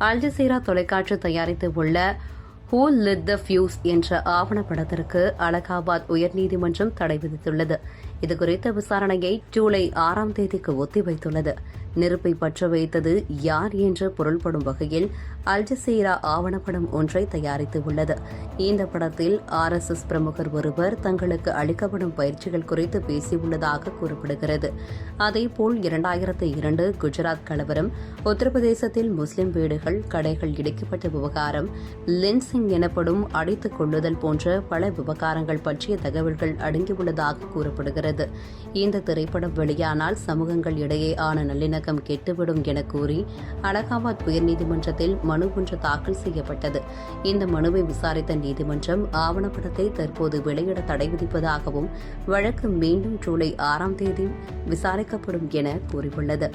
Al Jazeera தொலைக்காட்சி தயாரித்து உள்ள ஹூ லிட் த ஃபியூஸ் என்ற ஆவணப்படத்திற்கு அலகாபாத் உயர்நீதிமன்றம் தடை விதித்துள்ளது. இதுகுறித்த விசாரணையை ஜூலை ஆறாம் தேதிக்கு ஒத்திவைத்துள்ளது. நெருப்பை பற்ற வைத்தது யார் என்று பொருள்படும் வகையில் அல்ஜசீரா ஆவணப்படம் ஒன்றை தயாரித்து உள்ளது. இந்த படத்தில் ஆர் எஸ் எஸ் பிரமுகர் ஒருவர் தங்களுக்கு அளிக்கப்படும் பயிற்சிகள் குறித்து பேசியுள்ளதாக கூறப்படுகிறது. அதேபோல் இரண்டாயிரத்து இரண்டு குஜராத் கலவரம் உத்தரப்பிரதேசத்தில் முஸ்லிம் வீடுகள் கடைகள் இடிக்கப்பட்ட விவகாரம் லென்சிங் எனப்படும் அடித்துக் கொள்ளுதல் போன்ற பல விவகாரங்கள் பற்றிய தகவல்கள் அடங்கியுள்ளதாக கூறப்படுகிறது. இந்த திரைப்படம் வெளியானால் சமூகங்கள் இடையேயான நல்லிணக்க நல்லிணக்கம் கெட்டுவிடும் என கூறி அலகாபாத் உயர்நீதிமன்றத்தில் மனு ஒன்று தாக்கல் செய்யப்பட்டது. இந்த மனுவை விசாரித்த நீதிமன்றம் ஆவணப்படத்தை தற்போது வெளியிட தடை விதிப்பதாகவும் வழக்கு மீண்டும் ஜூலை ஆறாம் தேதி விசாரிக்கப்படும் என கூறியுள்ளது.